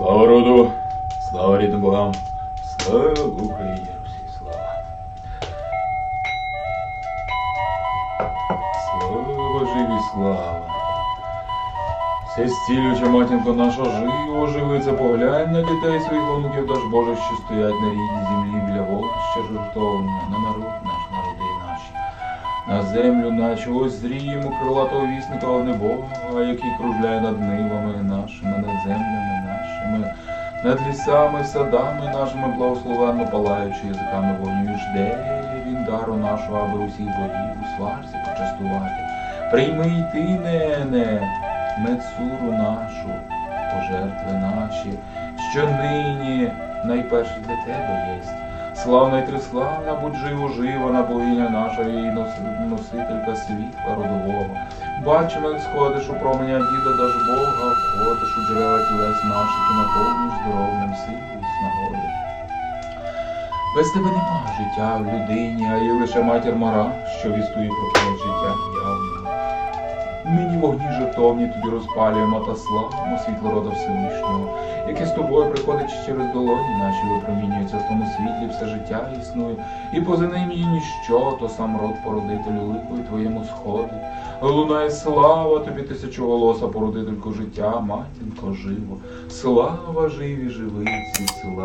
Слава роду, слава рідним богам, слава Україні, Русі, слава. Слава живі, слава. Все зцілююча матінко наша живо живиться, поглянь на дітей своїх онуків, та ж Боже, що стоять на рідній землі біля вогнища жертовне, на народ наш, народи наші. На землю наче ось зріємо крилатого вісника в Бога, який кружляє над нивами нашими, на землю нашими, над лісами, садами нашими, благословенно палаючи язиками вогню, жде він дару нашого, аби усіх богів у сварці почастувати. Прийми й ти, нене, мецуру нашу, пожертви наші, що нині найперше для тебе єсть. Славна й триславна, будь живо живана, богиня наша і носителька світла родового. Бачимо, як сходиш у променя діда даж Бога, входиш джерела тілес наших і наповнюєш здоров'ям силу і снагоди. Без тебе нема життя в людині, а є лише матір мара, що вістує про твоє життя явно. Нині вогні жертовні тобі розпалюємо та славимо світло рода Всевишнього, яке з тобою приходить через долоні наші випромінюється в тому світлі, все життя існує, і поза ним є ніщо, то сам род породителю ликою твоєму сходить. Лунає слава тобі тисячоголоса, породительку життя, матінко живо, слава живі живиці, слава.